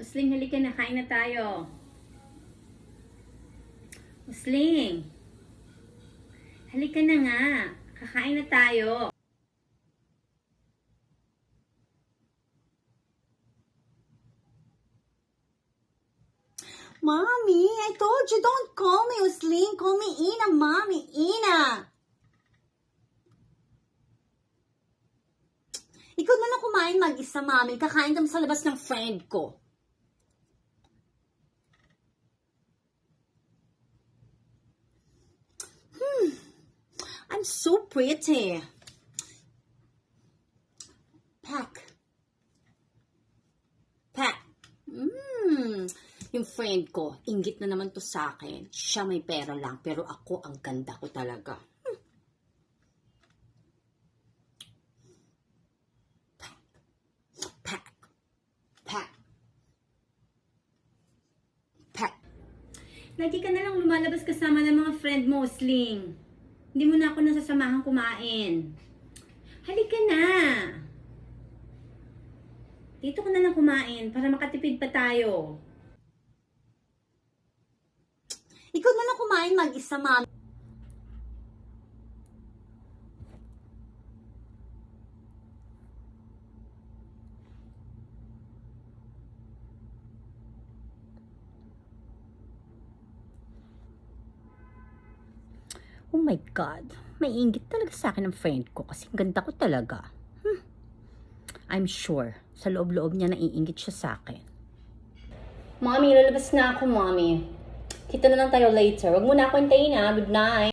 Usling, halika na. Kain na tayo. Usling. Halika na nga. Kakain na tayo. Mommy, I told you don't call me Usling. Call me Ina, Mommy. Ina. Ikaw na lang kumain mag-isa, Mommy. Kakain kami sa labas ng friend ko. Hmm. I'm so pretty. Pack. Pack. Mmm. Yung friend ko, inggit na naman to sa akin. Siya may pera lang, pero ako ang ganda ko talaga. Hmm. Pack. Pack. Pack. Pack. Lagi ka na lang lumalabas kasama ng mga friend mo, Usling. Hindi mo na ako nasasamahan kumain. Halika na. Dito ka na lang kumain para makatipid pa tayo. Ikaw na lang kumain mag-isa, Mami. Oh my God. May inggit talaga sa akin ng friend ko kasi ganda ko talaga. Hmm. I'm sure, sa loob-loob niya naiingit siya sa akin. Mommy, lalabas na ako, Mommy. Kita na lang tayo later. Huwag mo na ako hintayin ha. Good night.